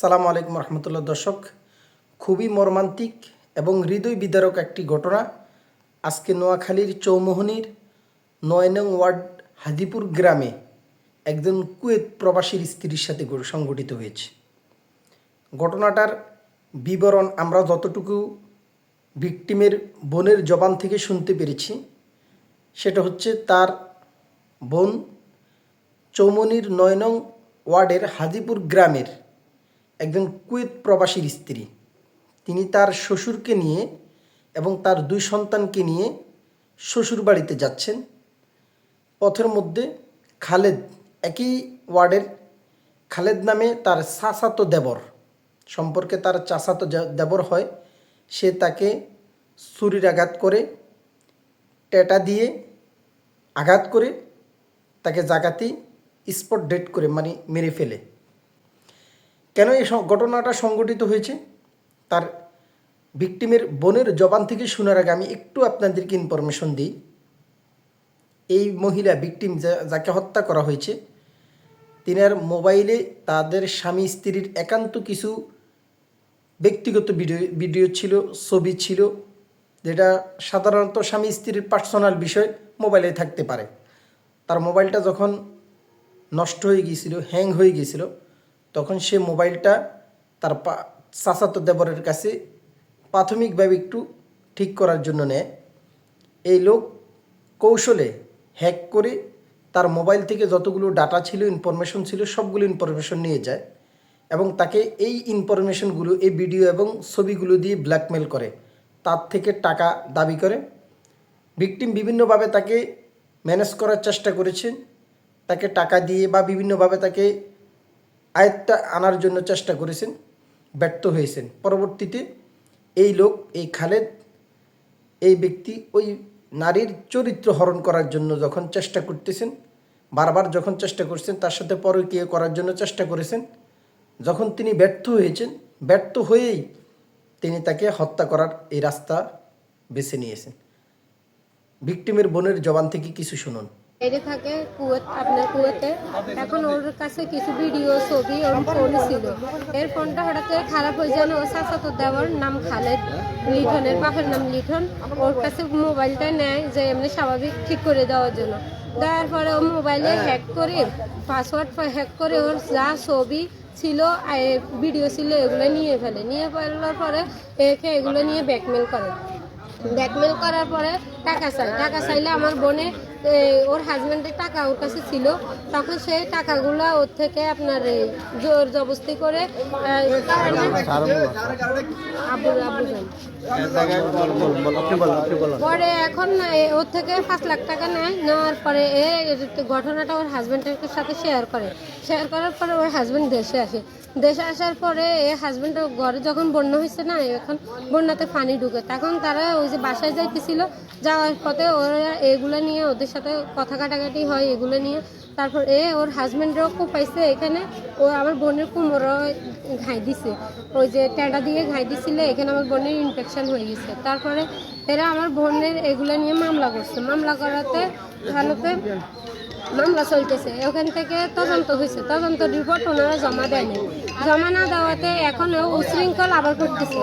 সালাম আলাইকুম রহমতুল্লাহ। দর্শক, খুবই মর্মান্তিক এবং হৃদয় বিদারক একটি ঘটনা। আজকে নোয়াখালীর চৌমোহনীর নয় নং ওয়ার্ড হাদিপুর গ্রামে একজন কুয়েত প্রবাসীর স্ত্রীর সাথে সংঘটিত হয়েছে। ঘটনাটার বিবরণ আমরা যতটুকু ভিকটিমের বোনের জবান থেকে শুনতে পেরেছি, সেটা হচ্ছে তার বোন চৌমনির নয় নং ওয়ার্ডের হাজিপুর গ্রামের একজন কুয়েত প্রবাসীর স্ত্রী। তিনি তার শ্বশুরকে নিয়ে এবং তার দুই সন্তানকে নিয়ে শ্বশুর বাড়িতে যাচ্ছেন। পথের মধ্যে খালেদ, একই ওয়ার্ডের খালেদ নামে তার চাচাতো দেবর সম্পর্কে তার চাচাতো দেবর হয়। সে তাকে ছুরির আঘাত করে, টেটা দিয়ে আঘাত করে, তাকে জাগাতেই স্পট ডেট করে মানে মেরে ফেলে। কেন এই ঘটনাটা সংঘটিত হয়েছে? তার ভিকটিমের বোনের জবান থেকে শোনার আগে আমি একটু আপনাদেরকে ইনফরমেশন দিই। এই মহিলা ভিকটিম যাকে হত্যা করা হয়েছে তিনার মোবাইলে তাদের স্বামী স্ত্রীর একান্ত কিছু ব্যক্তিগত ভিডিও ভিডিও ছিল, ছবি ছিল, যেটা সাধারণত স্বামী স্ত্রীর পার্সোনাল বিষয় মোবাইলে থাকতে পারে। তার মোবাইলটা যখন নষ্ট হয়ে গিয়েছিল হ্যাং হয়ে গিয়েছিল তখন সে মোবাইলটা তার পা, চাচাতো দেবরের কাছে প্রাথমিকভাবে একটু ঠিক করার জন্য নেয়। এই লোক কৌশলে হ্যাক করে তার মোবাইল থেকে যতগুলো ডাটা ছিল, ইনফরমেশন ছিল, সবগুলো ইনফরমেশন নিয়ে যায় এবং তাকে এই ইনফরমেশনগুলো, এই ভিডিও এবং ছবিগুলো দিয়ে ব্ল্যাকমেল করে। তার থেকে টাকা দাবি করে। ভিকটিম বিভিন্নভাবে তাকে ম্যানেজ করার চেষ্টা করেছেন তাকে টাকা দিয়ে বা বিভিন্নভাবে তাকে আয়ত্তা আনার জন্য চেষ্টা করেছেন, ব্যর্থ হয়েছেন। পরবর্তীতে এই লোক, এই খালেদ, এই ব্যক্তি ওই নারীর চরিত্র হরণ করার জন্য যখন চেষ্টা করতেছেন, বারবার যখন চেষ্টা করছেন, তার সাথে পরকীয় করার জন্য চেষ্টা করেছেন, যখন তিনি ব্যর্থ হয়েছেন, ব্যর্থ হয়েই তিনি তাকে হত্যা করার এই রাস্তা বেছে নিয়েছেন। ভিকটিমের বোনের জবান থেকে কিছু শুনুন। বাইরে থাকে কুয়েত, আপনার কুয়েতে। এখন ওর কাছে কিছু ভিডিও ছবি ওর ফোন ছিল। এর ফোনটা হঠাৎ করে খারাপ হয়ে যায় ওর চাচাতো দেওয়ার নাম খালেদ লিঠনের বাপের নাম লিঠন ওর কাছে মোবাইলটা নেয় যে এমনি স্বাভাবিক ঠিক করে দেওয়ার জন্য। দেওয়ার পরে ও মোবাইলে হ্যাক করে পাসওয়ার্ড হ্যাক করে ওর যা ছবি ছিল ভিডিও ছিল, এগুলো নিয়ে ফেলে। নিয়ে ফেলার পরে একে এগুলো নিয়ে ব্যাকমেল করে। ব্যাকমেল করার পরে টাকা চাই টাকা চাইলে আমার বোনে ওর হাজব্যান্ডের টাকা ওর কাছে ছিল। তখন সেই টাকাগুলো ওর থেকে আপনার জোর জবস্তি করে পরে এখন ওর থেকে পাঁচ লাখ টাকা নেয়। নেওয়ার পরে এ ঘটনাটা ওর হাজব্যান্ডের সাথে শেয়ার করে। শেয়ার করার পরে ওর হাজব্যান্ড দেশে আসে। দেশে আসার পরে এ হাজব্যান্ড ঘরে যখন বন্যা হয়েছে না, এখন বন্যাতে পানি ঢুকে। তখন তারা ওই যে বাসায় যাইতেছিল, যাওয়ার পথে ওরা এগুলো নিয়ে ওদের সাথে কথা কাটাকাটি হয় এগুলো নিয়ে। তারপর এ ওর হাজব্যান্ডরাও কোপাইছে এখানে। ও আমার বোনের কুমোরও ঘাই দিছে। ওই যে ট্যাডা দিয়ে ঘাই দিছিলে, এখানে আমার বোনের ইনফেকশন হয়ে গেছে। তারপরে এরা আমার বোনের এগুলো নিয়ে মামলা করছে। মামলা করাতে, ভালোতে মামলা চলতেছে। ওখান থেকে তদন্ত হয়েছে। তদন্ত রিপোর্ট ওনারা জমা দেয়নি। জমা না দেওয়াতে এখনও উশৃঙ্খল আবার করতেছে।